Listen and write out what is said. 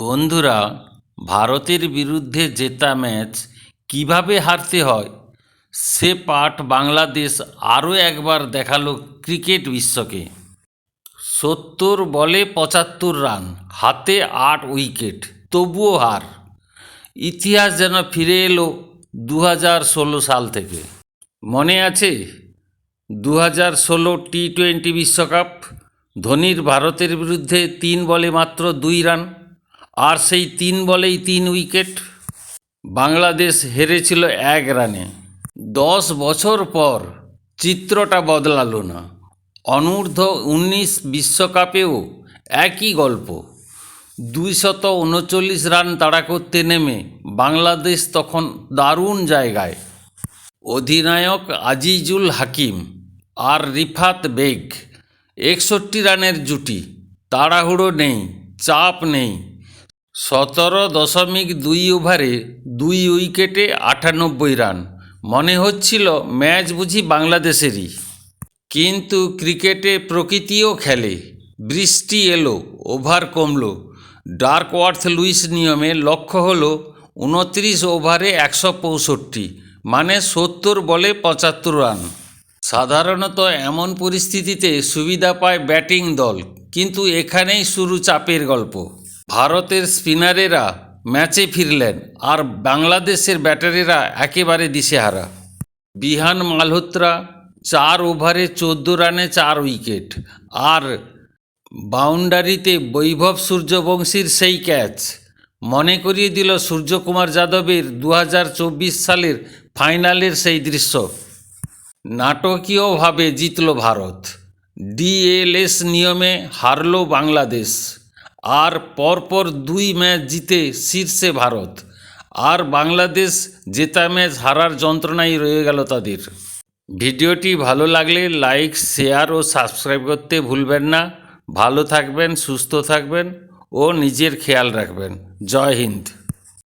বন্ধুরা, ভারতের বিরুদ্ধে জেতা ম্যাচ কীভাবে হারতে হয়, সে পাঠ বাংলাদেশ আরও একবার দেখাল ক্রিকেট বিশ্বকে। সত্তর বলে পঁচাত্তর রান, হাতে আট উইকেট, তবুও হার। ইতিহাস যেন ফিরে এলো দু ষোলো সাল থেকে। মনে আছে? দু হাজার ষোলো টি টোয়েন্টি বিশ্বকাপ, ধোনির ভারতের বিরুদ্ধে তিন বলে মাত্র দুই রান আর সেই তিন বলেই তিন উইকেট বাংলাদেশ হেরেছিল এক রানে। দশ বছর পর চিত্রটা বদলালো না। অনূর্ধ্ব উনিশ বিশ্বকাপেও একই গল্প। দুইশত উনচল্লিশ রান তাড়া করতে নেমে বাংলাদেশ তখন দারুণ জায়গায়। অধিনায়ক আজিজুল হাকিম আর রিফাত বেগ একষট্টি রানের জুটি। তাড়াহুড়ো নেই, চাপ নেই সতেরো দশমিক দুই ওভারে দুই উইকেটে আটানব্বই রান। মনে হচ্ছিল ম্যাচ বুঝি বাংলাদেশেরই। কিন্তু ক্রিকেটে প্রকৃতিও খেলে। বৃষ্টি এলো, ওভার কমলো। ডার্কওয়ার্থ লুইস নিয়মে লক্ষ্য হলো উনত্রিশ ওভারে একশো পঁয়ষট্টি মানে সত্তর বলে পঁচাত্তর রান। সাধারণত এমন পরিস্থিতিতে সুবিধা পায় ব্যাটিং দল, কিন্তু এখানেই শুরু চাপের গল্প। ভারতের স্পিনারেরা ম্যাচে ফিরলেন আর বাংলাদেশের ব্যাটারিরা একেবারে দিশেহারা। বিহান মালহোত্রা চার ওভারে চোদ্দ রানে চার উইকেট আর বাউন্ডারিতে বৈভব সূর্যবংশীর সেই ক্যাচ মনে করিয়ে দিল সূর্যকুমার যাদবের দু হাজার চব্বিশ সালের ফাইনালের সেই দৃশ্য। নাটকীয়ভাবে জিতল ভারত। ডিএলএস নিয়মে হারল বাংলাদেশ। আর পরপর দুই ম্যাচ জিতে শীর্ষে ভারত। আর বাংলাদেশ জেতা ম্যাচ হারার যন্ত্রণাই রয়ে গেল তাদের। ভিডিওটি ভালো লাগলে লাইক, শেয়ার ও সাবস্ক্রাইব করতে ভুলবেন না। ভালো থাকবেন, সুস্থ থাকবেন ও নিজের খেয়াল রাখবেন। জয় হিন্দ।